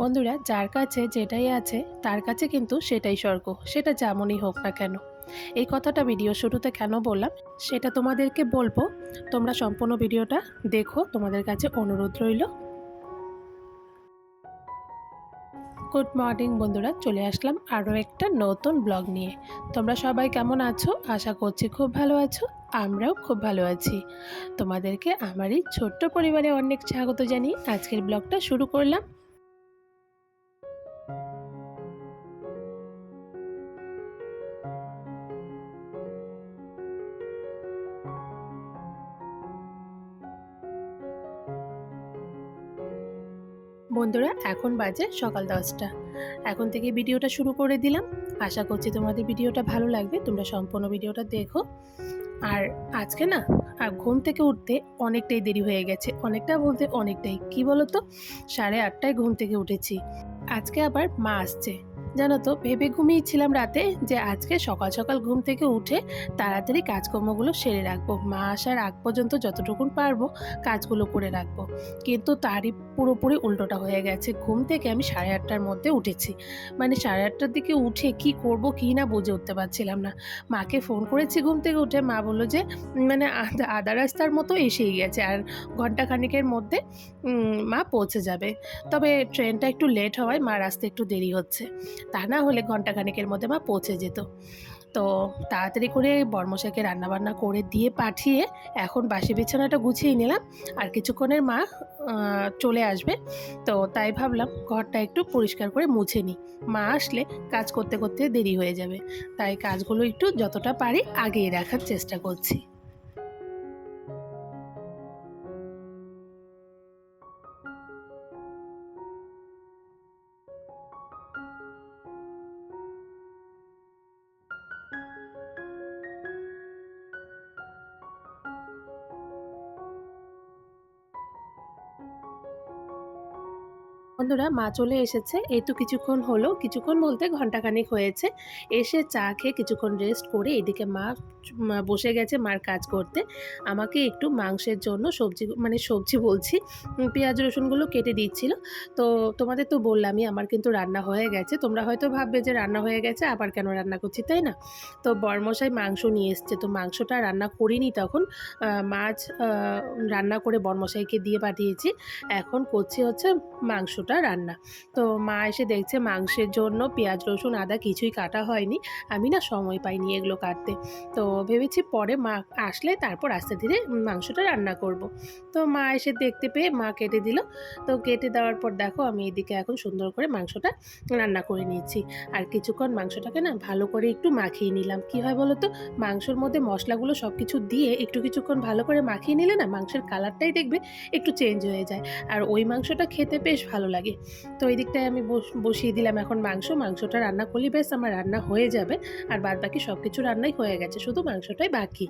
বন্ধুরা, যার কাছে যেটাই আছে, তার কাছে কিন্তু সেটাই স্বর্গ। সেটা যেমনই হোক না কেন। এই কথাটা ভিডিও শুরুতে কেন বললাম, সেটা তোমাদেরকে বলব। তোমরা সম্পূর্ণ ভিডিওটা দেখো, তোমাদের কাছে অনুরোধ রইল। গুড মর্নিং বন্ধুরা, চলে আসলাম আরও একটা নতুন ব্লগ নিয়ে। তোমরা সবাই কেমন আছো? আশা করছি খুব ভালো আছো, আমরাও খুব ভালো আছি। তোমাদেরকে আমারই ছোট্ট পরিবারে অনেক স্বাগত জানিয়ে আজকের ব্লগটা শুরু করলাম। বন্ধুরা, এখন বাজে সকাল দশটা। এখন থেকে ভিডিওটা শুরু করে দিলাম। আশা করছি তোমাদের ভিডিওটা ভালো লাগবে, তোমরা সম্পূর্ণ ভিডিওটা দেখো। আর আজকে না, আর ঘুম থেকে উঠতে অনেকটাই দেরি হয়ে গেছে। অনেকটা বলতে অনেকটাই। কি বলো তো সাড়ে আটটায় ঘুম থেকে উঠেছি। আজকে আবার মা আসছে। জানো তো ভেবে ঘুমিয়েছিলাম রাতে যে আজকে সকাল সকাল ঘুম থেকে উঠে তাড়াতাড়ি কাজকর্মগুলো সেরে রাখব। মা আসার আগ পর্যন্ত যতটুকুন পারব কাজগুলো করে রাখব। কিন্তু তারই পুরোপুরি উল্টোটা হয়ে গেছে। ঘুম থেকে আমি সাড়ে আটটার মধ্যে উঠেছি। মানে সাড়ে আটটার দিকে উঠে কি করব কি না বুঝে উঠতে পারছিলাম না। মাকে ফোন করেছি ঘুম থেকে উঠে। মা বলল যে মানে আধা রাস্তার মতো এসেই গেছে আর ঘণ্টা খানিকের মধ্যে মা পৌঁছে যাবে। তবে ট্রেনটা একটু লেট হওয়ায় মা রাস্তা একটু দেরি হচ্ছে। তা না হলে ঘন্টাখানেকের মধ্যে মা পৌঁছে যেত। তো তাড়াতাড়ি করে বর্মশাকে রান্নাবান্না করে দিয়ে পাঠিয়ে এখন বাসি বিছানাটা গুছিয়ে নিলাম। আর কিছুক্ষণের মা চলে আসবে। তো তাই ভাবলাম ঘরটা একটু পরিষ্কার করে মুছে নিই। মা আসলে কাজ করতে করতে দেরি হয়ে যাবে। তাই কাজগুলো একটু যতটা পারি আগিয়ে রাখার চেষ্টা করছি। বন্ধুরা মা চলে এসেছে। এই তো কিছুক্ষণ হলো। কিছুক্ষণ বলতে ঘন্টাখানিক হয়েছে। এসে চা খেয়ে কিছুক্ষণ রেস্ট করে এদিকে মা বসে গেছে মার কাজ করতে। আমাকে একটু মাংসের জন্য সবজি মানে সবজি বলছি, পেঁয়াজ রসুনগুলো কেটে দিচ্ছিল। তো তোমাদের তো বললামই আমার কিন্তু রান্না হয়ে গেছে। তোমরা হয়তো ভাববে যে রান্না হয়ে গেছে, আবার কেন রান্না করছি, তাই না? তো বরমশাই মাংস নিয়ে এসছে। তো মাংসটা রান্না করিনি তখন। মাছ রান্না করে বরমশাইকে দিয়ে পাঠিয়েছি। এখন করছি হচ্ছে মাংস মাংসটা রান্না। তো মা এসে দেখছে মাংসের জন্য পেঁয়াজ, রসুন, আদা কিছুই কাটা হয়নি। আমি না সময় পাইনি এগুলো কাটতে। তো ভেবেছি পরে মা আসলে তারপর আস্তে ধীরে মাংসটা রান্না করব। তো মা এসে দেখতে পেয়ে মা কেটে দিল। তো কেটে দেওয়ার পর দেখো আমি এদিকে এখন সুন্দর করে মাংসটা রান্না করে নিয়েছি। আর কিছুক্ষণ মাংসটাকে না ভালো করে একটু মাখিয়ে নিলাম। কি হয় বলো তো? মাংসর মধ্যে মশলাগুলো সব কিছু দিয়ে একটু কিছুক্ষণ ভালো করে মাখিয়ে নিলে না মাংসের কালারটাই দেখবে একটু চেঞ্জ হয়ে যায়। আর ওই মাংসটা খেতে বেশ ভালো লাগে তো ওই দিকটায় আমি বসিয়ে দিলাম এখন মাংস। মাংসটা রান্না করলে বেশ আমার রান্না হয়ে যাবে। আর বাদ বাকি সব কিছু রান্নাই হয়ে গেছে। শুধু মাংসটাই বাকি।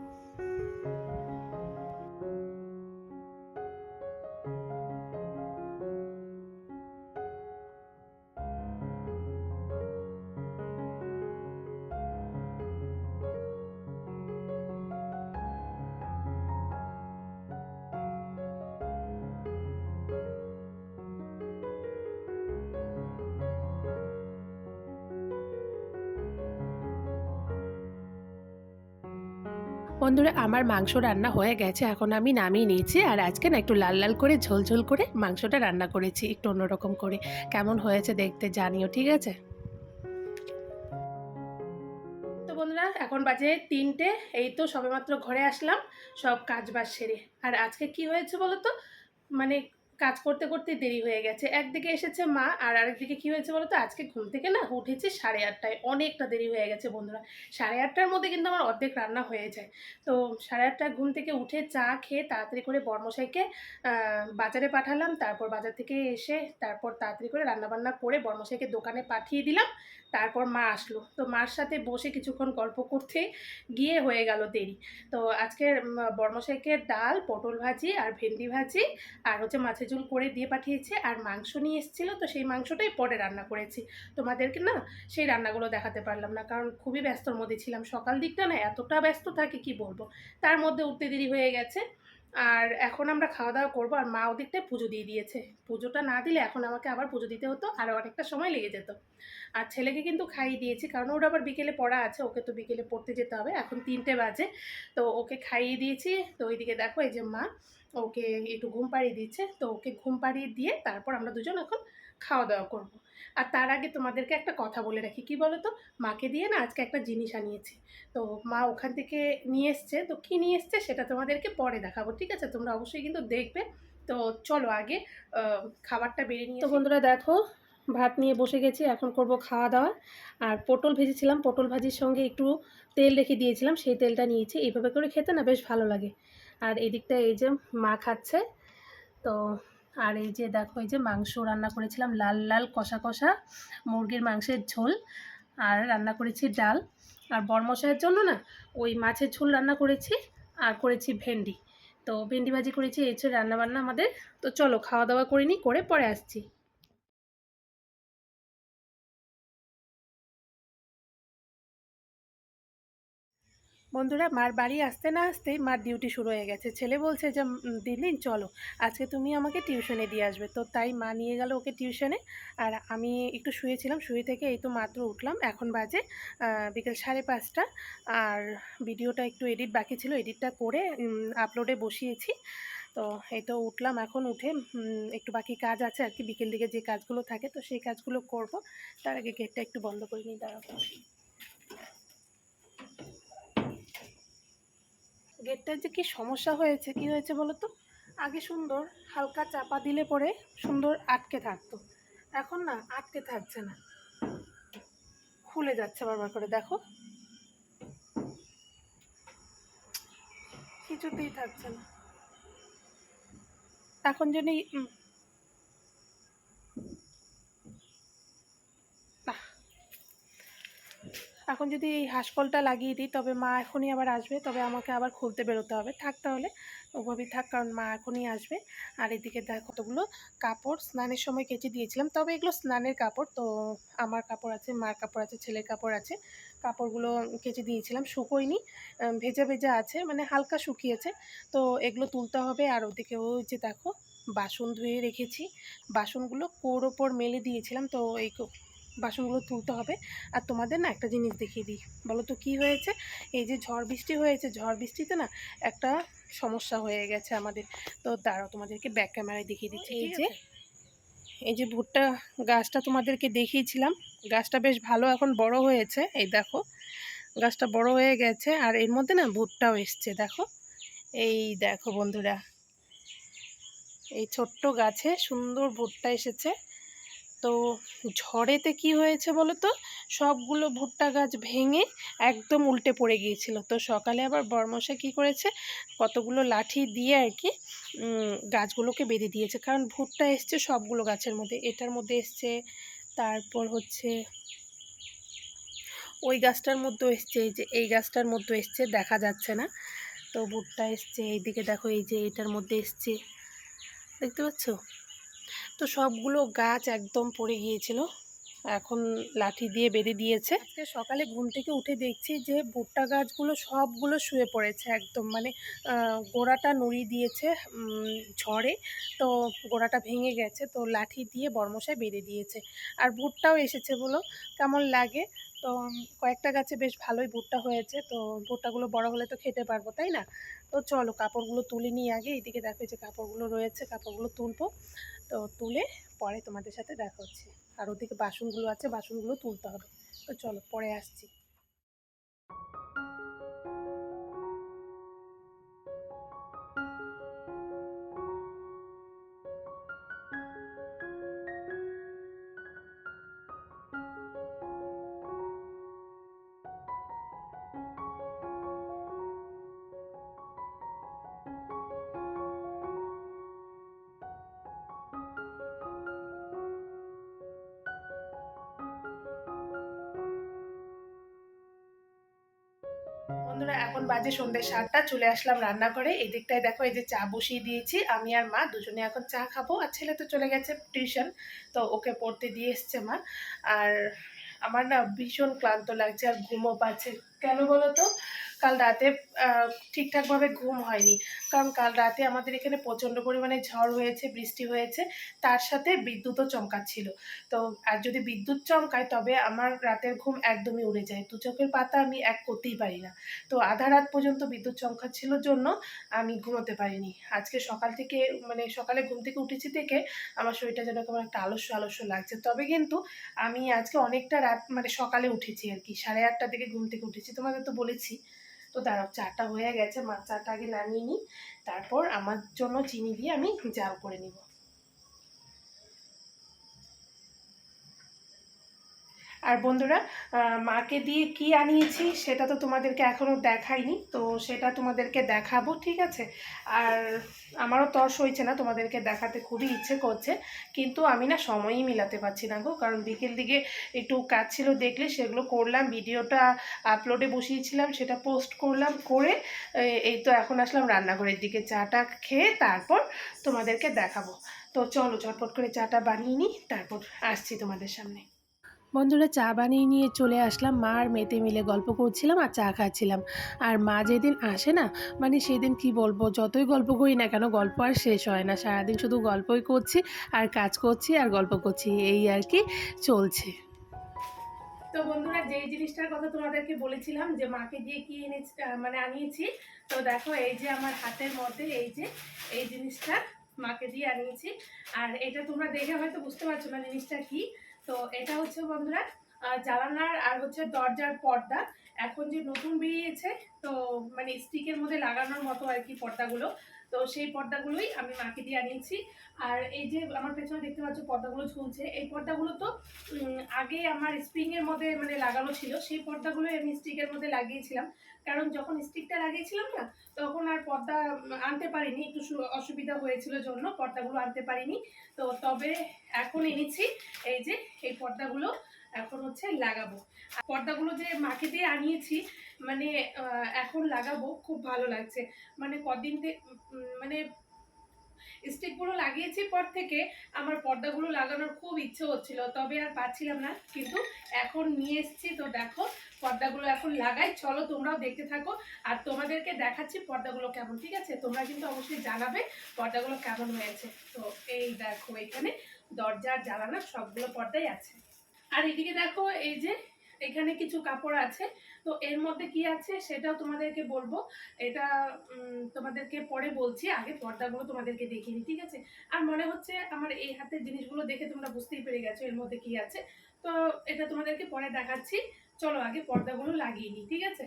বন্ধুরা, আমার মাংস রান্না হয়ে গেছে, এখন আমি নামিয়ে নিয়েছি, আর আজকে না একটু লাল লাল করে, ঝোল ঝোল করে মাংসটা রান্না করেছি, একটু অন্যরকম করে। কেমন হয়েছে দেখতে জানিও, ঠিক আছে? তো বন্ধুরা, এখন বাজে তিনটে, এই তো সবেমাত্র ঘরে আসলাম, সব কাজ বাজ সেরে। আর আজকে কি হয়েছে বলো তো? মানে কাজ করতে করতে দেরি হয়ে গেছে। একদিকে এসেছে মা আর আরেকদিকে কী হয়েছে বলো তো আজকে ঘুম থেকে না উঠেছে সাড়ে আটটায়। অনেকটা দেরি হয়ে গেছে বন্ধুরা। সাড়ে আটটার মধ্যে কিন্তু আমার অর্ধেক রান্না হয়ে যায়। তো সাড়ে আটটায় ঘুম থেকে উঠে চা খেয়ে তাড়াতাড়ি করে বর্মশাইকে বাজারে পাঠালাম। তারপর বাজার থেকে এসে তারপর তাড়াতাড়ি করে রান্নাবান্না করে বর্মশাইকে দোকানে পাঠিয়ে দিলাম। তারপর মা আসলো। তো মার সাথে বসে কিছুক্ষণ গল্প করতে গিয়ে হয়ে গেল দেরি। তো আজকের বর্মশাইকে ডাল, পটল ভাজি আর ভেন্ডি ভাজি আর হচ্ছে মাছের ঝোল করে দিয়ে পাঠিয়েছে আর মাংস নিয়ে এসেছিল। তো সেই মাংসটাই পরে রান্না করেছি। তোমাদেরকে না সেই রান্নাগুলো দেখাতে পারলাম না কারণ খুবই ব্যস্তর মধ্যে ছিলাম। সকাল দিকটা না এতটা ব্যস্ত থাকে, কি বলব? তার মধ্যে উঠতে দেরি হয়ে গেছে। আর এখন আমরা খাওয়া দাওয়া করব আর মা ওদিকটায় পুজো দিয়ে দিয়েছে। পুজোটা না দিলে এখন আমাকে আবার পুজো দিতে হতো, আর অনেকটা সময় লেগে যেত। আর ছেলেকে কিন্তু খাইয়ে দিয়েছি কারণ ওর আবার বিকেলে পড়া আছে ওকে তো বিকেলে পড়তে যেতে হবে এখন তিনটে বাজে। তো ওকে খাইয়ে দিয়েছি তো ওইদিকে দেখো এই যে মা ওকে একটু ঘুম পাড়িয়ে দিচ্ছে তো ওকে ঘুম পাড়িয়ে দিয়ে তারপর আমরা দুজন এখন খাওয়া দাওয়া করব। আর তার আগে তোমাদেরকে একটা কথা বলে রাখি কি বলো তো মাকে দিয়ে না আজকে একটা জিনিস আনিয়েছি। তো মা ওখান থেকে নিয়ে এসছে তো কী নিয়ে এসছে সেটা তোমাদেরকে পরে দেখাবো ঠিক আছে? তোমরা অবশ্যই কিন্তু দেখবে। তো চলো আগে খাবারটা বেরিয়ে নিয়ে তো বন্ধুরা দেখো ভাত নিয়ে বসে গেছি, এখন করব খাওয়া দাওয়া। আর পটল ভেজেছিলাম, পটল ভাজির সঙ্গে একটু তেল রেখে দিয়েছিলাম, সেই তেলটা নিয়েছি, এইভাবে করে খেতে না বেশ ভালো লাগে। আর এদিকটা এই যে মা খাচ্ছে, তো আর এই যে দেখো, এই যে মাংস রান্না করেছিলাম, লাল লাল কষা কষা মুরগির মাংসের ঝোল, আর রান্না করেছি ডাল। আর বরমশাইয়ের জন্য না ওই মাছের ঝোল রান্না করেছি, আর করেছি ভেন্ডি। তো ভেন্ডি ভাজি করেছি, এই হচ্ছে রান্নাবান্না আমাদের। তো চলো, খাওয়া দাওয়া করিনি, করে পরে আসছি। বন্ধুরা, মার বাড়ি আসতে না আসতেই মার ডিউটি শুরু হয়ে গেছে। ছেলে বলছে যে দিদিন চলো, আজকে তুমি আমাকে টিউশনে দিয়ে আসবে। তো তাই মা নিয়ে গেল ওকে টিউশনে আর আমি একটু শুয়েছিলাম, শুয়ে থেকে এই তো মাত্র উঠলাম। এখন বাজে বিকেল সাড়ে পাঁচটা। আর ভিডিওটা একটু এডিট বাকি ছিল এডিটটা করে আপলোডে বসিয়েছি। তো এই তো উঠলাম এখন উঠে একটু বাকি কাজ আছে আর কি। বিকেল দিকে যে কাজগুলো থাকে, তো সেই কাজগুলো করব। তার আগে গেটটা একটু বন্ধ করে নিই দাঁড়াবো গেটটার যে কি সমস্যা হয়েছে, কি হয়েছে বলো তো আগে সুন্দর হালকা চাপা দিলে পরে সুন্দর আটকে থাকতো। এখন না আটকে থাকছে না। খুলে যাচ্ছে বারবার করে, দেখো। কিছুতেই থাকছে না। এখন যদি এখন যদি এই হাঁসকলটা লাগিয়ে দিই, তবে মা এখনই আবার আসবে। তবে আমাকে আবার খুলতে বেরোতে হবে। থাক তাহলে ওভাবেই থাক, কারণ মা এখনই আসবে। আর এদিকে দেখ, কতগুলো কাপড় স্নানের সময় কেচে দিয়েছিলাম। তবে এগুলো স্নানের কাপড়, তো আমার কাপড় আছে, মার কাপড় আছে, ছেলের কাপড় আছে। কাপড়গুলো কেচে দিয়েছিলাম, শুকোয়নি ভেজা ভেজা আছে মানে হালকা শুকিয়েছে। তো এগুলো তুলতে হবে। আর ওদিকে ওই যে দেখো, বাসন ধুয়ে রেখেছি। বাসনগুলো কোর ওপর মেলে দিয়েছিলাম। তো এই বাসনগুলো তুলতে হবে। আর তোমাদের না একটা জিনিস দেখিয়ে দিই। বলো তো কী হয়েছে? এই যে ঝড় বৃষ্টি হয়েছে ঝড় বৃষ্টিতে না একটা সমস্যা হয়ে গেছে আমাদের। তো দাঁড়াও তোমাদেরকে ব্যাক ক্যামেরায় দেখিয়ে দিচ্ছি এই যে এই যে ভুট্টা গাছটা তোমাদেরকে দেখিয়েছিলাম। গাছটা বেশ ভালো এখন বড় হয়েছে এই দেখো। গাছটা বড় হয়ে গেছে আর এর মধ্যে না ভুট্টাও এসছে দেখো। এই দেখো বন্ধুরা এই ছোট্ট গাছে সুন্দর ভুট্টা এসেছে। তো ঝড়েতে কি হয়েছে বলো তো সবগুলো ভুট্টা গাছ ভেঙে একদম উল্টে পড়ে গিয়েছিল। তো সকালে আবার বর্মশা কি করেছে? কতগুলো লাঠি দিয়ে আর কি গাছগুলোকে বেঁধে দিয়েছে। কারণ ভুট্টা এসছে সবগুলো গাছের মধ্যে। এটার মধ্যে এসছে, তারপর হচ্ছে ওই গাছটার মধ্যেও এসছে, এই যে এই গাছটার মধ্যে এসছে, দেখা যাচ্ছে না। তো ভুট্টা এসছে, এইদিকে দেখো, এই যে এটার মধ্যে এসছে। দেখতে পাচ্ছ? তো সবগুলো গাছ একদম পড়ে গিয়েছিল। এখন লাঠি দিয়ে বেঁধে দিয়েছে। সকালে ঘুম থেকে উঠে দেখছি যে ভুট্টা গাছগুলো সবগুলো শুয়ে পড়েছে একদম। মানে গোড়াটা নড়িয়ে দিয়েছে ঝড়ে। তো গোড়াটা ভেঙে গেছে, তো লাঠি দিয়ে বর্মশায় বেঁধে দিয়েছে। আর ভুট্টাও এসেছে বলো, কেমন লাগে? তো কয়েকটা গাছে বেশ ভালোই ভুট্টা হয়েছে। তো ভুট্টাগুলো বড় হলে তো খেতে পারব, তাই না? তো চলো কাপড়গুলো তুলে নিয়ে আগে। এদিকে দেখো যে কাপড়গুলো রয়েছে, কাপড়গুলো তুলবো। তো তুলে পরে তোমাদের সাথে দেখা হচ্ছে। আর ওদিকে বাসনগুলো আছে, বাসনগুলো তুলতে হবে। তো চলো পরে আসছি। বন্ধুরা এখন বাজে সন্ধ্যে সাতটা, চলে আসলাম রান্না করে এই দিকটায় দেখো, এই যে চা বসিয়ে দিয়েছি। আমি আর মা দুজনে এখন চা খাব। আর ছেলে তো চলে গেছে টিউশন তো ওকে পড়তে দিয়ে এসছে মা। আর আমার না ভীষণ ক্লান্ত লাগছে, আর ঘুমও পাচ্ছে। কেন বলো তো? কাল রাতে ঠিকঠাকভাবে ঘুম হয়নি। কারণ কাল রাতে আমাদের এখানে প্রচণ্ড পরিমাণে ঝড় হয়েছে, বৃষ্টি হয়েছে, তার সাথে বিদ্যুৎও চমকাচ্ছিল। তো, আর যদি বিদ্যুৎ চমকায়, তবে আমার রাতের ঘুম একদমই উড়ে যায়। দু চোখের পাতা আমি এক করতেই পারি না। তো, আধা রাত পর্যন্ত বিদ্যুৎ চমকাচ্ছিল জন্য আমি ঘুমোতে পারিনি। আজকে সকাল থেকে মানে সকালে ঘুম থেকে উঠেছি থেকে আমার শরীরটা যেন কেমন একটা আলস্য আলস্য লাগছে। তবে কিন্তু আমি আজকে অনেকটা রাত মানে সকালে উঠেছি আর কি। সাড়ে আটটার দিকে ঘুম থেকে উঠেছি, তোমাদের তো বলেছি। তো দাঁড়াও, চাটা হয়ে গেছে, মা চাটা আগে নামিয়ে নিই, তারপর আমার জন্য চিনি দিয়ে আমি জাল করে নিব। আর বন্ধুরা মাকে দিয়ে কি আনিয়েছি সেটা তো তোমাদেরকে এখনও দেখাইনি, তো সেটা তোমাদেরকে দেখাবো, ঠিক আছে? আর আমারও তর্স হয়েছে না, তোমাদেরকে দেখাতে খুবই ইচ্ছে করছে, কিন্তু আমি না সময়ই মিলাতে পারছি না গো, কারণ বিকেল দিকে একটু কাজ ছিল দেখলে সেগুলো করলাম, ভিডিওটা আপলোডে বসিয়েছিলাম, সেটা পোস্ট করলাম, করে এই তো এখন আসলাম রান্নাঘরের দিকে চাটা খেয়ে তারপর তোমাদেরকে দেখাবো। তো চলো ঝটপট করে চাটা বানিয়ে নিই, তারপর আসছি তোমাদের সামনে। বন্ধুরা, চা বানিয়ে নিয়ে চলে আসলাম। মা আর মেতে মিলে গল্প করছিলাম আর চা খাচ্ছিলাম। আর মা যেদিন আসে না মানে সেদিন কি বলব, যতই গল্প করি না কেন, গল্প আর শেষ হয় না। সারাদিন শুধু গল্পই করছি, আর কাজ করছি, আর গল্প করছি। এই আর কি চলছে। তো বন্ধুরা, যেই জিনিসটার কথা তোমাদেরকে বলেছিলাম যে মাকে দিয়ে কি এনেছি মানে আনিয়েছি, তো দেখো এই যে আমার হাতের মধ্যে এই যে, এই জিনিসটা মাকে দিয়ে আনিয়েছি। আর এটা তোমরা দেখে হয়তো বুঝতে পারছ না জিনিসটা কি। তো এটা হচ্ছে বন্ধুরা জানালার আর হচ্ছে দরজার পর্দা। এখন যে নতুন বেরিয়েছে, তো মানে স্টিকের মধ্যে লাগানোর মতো আর কি পর্দাগুলো। তো সেই পর্দাগুলোই আমি মাকে দিয়ে আনিয়েছি। আর এই যে আমার পেছনে দেখতে পাচ্ছ পর্দাগুলো ঝুলছে, এই পর্দাগুলো তো আগে আমার স্প্রিংয়ের মধ্যে মানে লাগানো ছিল, সেই পর্দাগুলোই আমি স্টিকের মধ্যে লাগিয়েছিলাম। কারণ যখন স্টিকটা লাগিয়েছিলাম না, তখন আর পর্দা আনতে পারিনি, একটু অসুবিধা হয়েছিল জন্য পর্দাগুলো আনতে পারিনি। তো তবে এখন এনেছি, এই যে, এই পর্দাগুলো। এখন হচ্ছে লাগাবো। পর্দাগুলো যে মাকে দিয়ে আনিয়েছি মানে এখন লাগাবো, খুব ভালো লাগছে। মানে কদিন মানে স্টিকগুলো লাগিয়েছি পর থেকে আমার পর্দাগুলো লাগানোর খুব ইচ্ছে হচ্ছিল, তবে আর পাচ্ছিলাম না। কিন্তু এখন নিয়ে এসেছি, তো দেখো, পর্দাগুলো এখন লাগাই। চলো তোমরাও দেখতে থাকো, আর তোমাদেরকে দেখাচ্ছি পর্দাগুলো কেমন, ঠিক আছে? তোমরা কিন্তু অবশ্যই জানাবে পর্দাগুলো কেমন হয়েছে। তো এই দেখো, এখানে দরজার জানালা, সবগুলো পর্দাই আছে। আর এদিকে দেখো, এই যে এখানে কিছু কাপড় আছে। তো এর মধ্যে কি আছে সেটাও তোমাদেরকে বলব। এটা তোমাদেরকে পরে বলছি, আগে পর্দাগুলো তোমাদেরকে দেখিনি ঠিক আছে? আর মনে হচ্ছে আমার এই হাতের জিনিসগুলো দেখে তোমরা বুঝতেই পেরে গেছো এর মধ্যে কি আছে। তো এটা তোমাদেরকে পরে দেখাচ্ছি। চলো আগে পর্দাগুলো লাগিয়ে নিই, ঠিক আছে?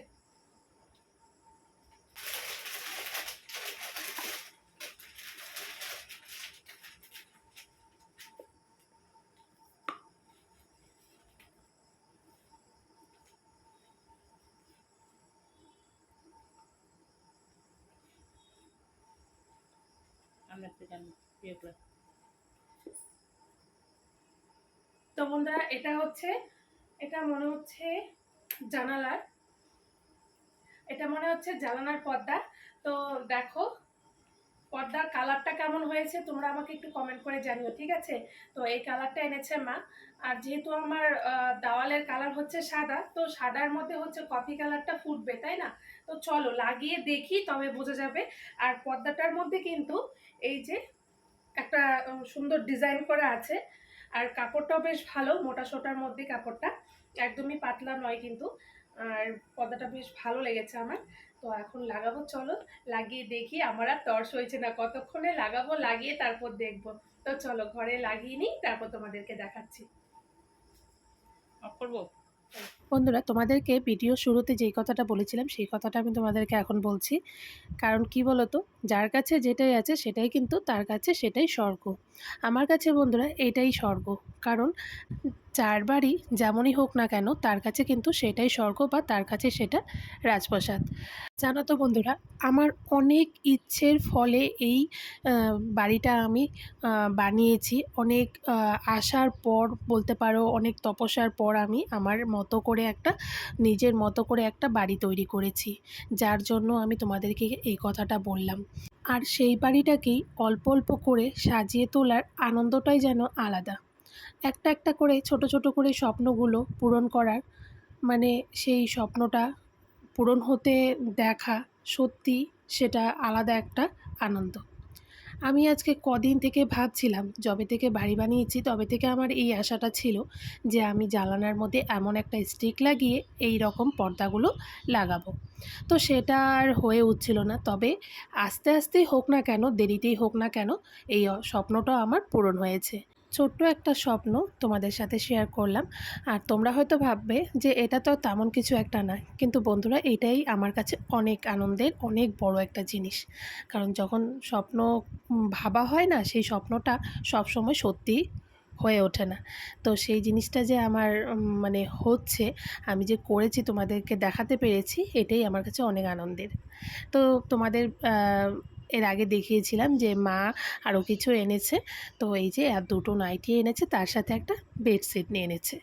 তো বন্ধুরা, এটা হচ্ছে, এটা মনে হচ্ছে জানালার, এটা মনে হচ্ছে জানালার পর্দা। তো দেখো পর্দার কালারটা কেমন হয়েছে তোমরা আমাকে একটু কমেন্ট করে জানিও, ঠিক আছে? তো এই কালারটা এনেছে মা। আর যেহেতু আমার দেওয়ালের কালার হচ্ছে সাদা, তো সাদার মধ্যে হচ্ছে কফি কালারটা ফুটবে, তাই না? তো চলো লাগিয়ে দেখি, তবে বোঝা যাবে। আর পর্দাটার মধ্যে কিন্তু এই যে একটা সুন্দর ডিজাইন করা আছে। আর কাপড়টাও বেশ ভালো, মোটা সোটার মধ্যে কাপড়টা। একদমই পাতলা নয় কিন্তু। আর পর্দাটা বেশ ভালো লেগেছে আমার। তো এখন লাগাবো চলো। লাগিয়ে দেখি আমার আর তর্স হয়েছে না। কতক্ষণে লাগাবো লাগিয়ে তারপর দেখব। তো চলো ঘরে লাগিয়ে নিই তারপর তোমাদেরকে দেখাচ্ছি। অফ করব বন্ধুরা তোমাদেরকে ভিডিও শুরুতে যেই কথাটা বলেছিলাম সেই কথাটা আমি তোমাদেরকে এখন বলছি। কারণ কি বলতো? যার কাছে যেটাই আছে সেটাই কিন্তু তার কাছে সেটাই স্বর্গ। আমার কাছে বন্ধুরা এটাই স্বর্গ। কারণ যার বাড়ি যেমনই হোক না কেন, তার কাছে কিন্তু সেটাই স্বর্গ বা তার কাছে সেটা রাজপ্রাসাদ। জানো তো বন্ধুরা, আমার অনেক ইচ্ছের ফলে এই বাড়িটা আমি বানিয়েছি। অনেক আসার পর বলতে পারো, অনেক তপস্যার পর আমি আমার মতো করে একটা, নিজের মতো করে একটা বাড়ি তৈরি করেছি, যার জন্য আমি তোমাদেরকে এই কথাটা বললাম। আর সেই বাড়িটাকেই অল্প অল্প করে সাজিয়ে তোলার আনন্দটাই যেন আলাদা। একটা একটা করে ছোট ছোট করে স্বপ্নগুলো পূরণ করার। মানে সেই স্বপ্নটা পূরণ হতে দেখা সত্যি সেটা আলাদা একটা আনন্দ। আমি আজকে কদিন থেকে ভাবছিলাম, যবে থেকে বাড়ি বানিয়েছি তবে থেকে আমার এই আশাটা ছিল যে আমি জানালার মধ্যে এমন একটা স্টিক লাগিয়ে এই রকম পর্দাগুলো লাগাবো। তো সেটা আর হয়ে উঠছিল না। তবে আস্তে, আস্তেই হোক না কেন, দেরিতেই হোক না কেন, এই স্বপ্নটাও আমার পূরণ হয়েছে। ছোট্ট একটা স্বপ্ন তোমাদের সাথে শেয়ার করলাম। আর তোমরা হয়তো ভাববে যে এটা তো তেমন কিছু একটা না কিন্তু বন্ধুরা, এটাই আমার কাছে অনেক আনন্দের, অনেক বড় একটা জিনিস। কারণ যখন স্বপ্ন ভাবা হয় না, সেই স্বপ্নটা সবসময় সত্যি হয়ে ওঠে না। তো সেই জিনিসটা যে আমার মানে হচ্ছে, আমি যে করেছি তোমাদেরকে দেখাতে পেরেছি, এটাই আমার কাছে অনেক আনন্দের। তো তোমাদের এর আগে দেখিয়েছিলাম যে মা আরও কিছু এনেছে। তো এই যে আর দুটো নাইটি এনেছে, তার সাথে একটা বেডশিট নিয়ে এনেছে।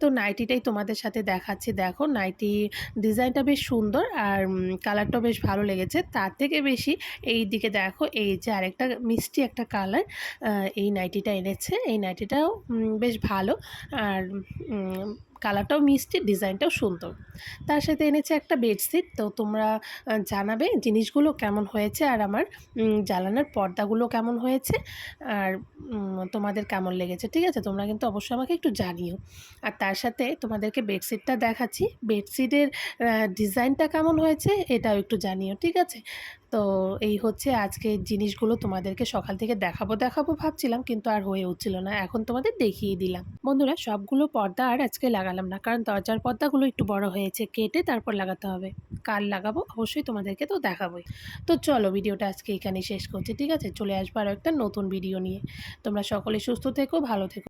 তো নাইটিটাই তোমাদের সাথে দেখাচ্ছি। দেখো নাইটি ডিজাইনটা বেশ সুন্দর আর কালারটাও বেশ ভালো লেগেছে। তার থেকে বেশি এই দিকে দেখো, এই যে আরেকটা মিষ্টি একটা কালার এই নাইটিটা এনেছে। এই নাইটিটাও বেশ ভালো। আর কালারটাও মিষ্টি, ডিজাইনটাও সুন্দর। তার সাথে এনেছে একটা বেডশিট। তো তোমরা জানাবে জিনিসগুলো কেমন হয়েছে আর আমার জ্বালানোর পর্দাগুলো কেমন হয়েছে আর তোমাদের কেমন লেগেছে, ঠিক আছে? তোমরা কিন্তু অবশ্যই আমাকে একটু জানিও। আর তার সাথে তোমাদেরকে বেডশিটটা দেখাচ্ছি। বেডশিটের ডিজাইনটা কেমন হয়েছে এটাও একটু জানিও, ঠিক আছে? তো এই হচ্ছে আজকে জিনিসগুলো তোমাদেরকে সকাল থেকে দেখাবো দেখাবো ভাবছিলাম কিন্তু আর হয়ে উঠছিল না। এখন তোমাদের দেখিয়ে দিলাম। বন্ধুরা, সবগুলো পর্দা আর আজকে লাগালাম না, কারণ দরজার পর্দাগুলো একটু বড় হয়েছে, কেটে তারপর লাগাতে হবে। কাল লাগাবো, অবশ্যই তোমাদেরকে তো দেখাবোই। তো চলো ভিডিওটা আজকে এখানেই শেষ করছি, ঠিক আছে? চলে আসব আরও একটা নতুন ভিডিও নিয়ে। তোমরা সকলে সুস্থ থেকো, ভালো থেকো।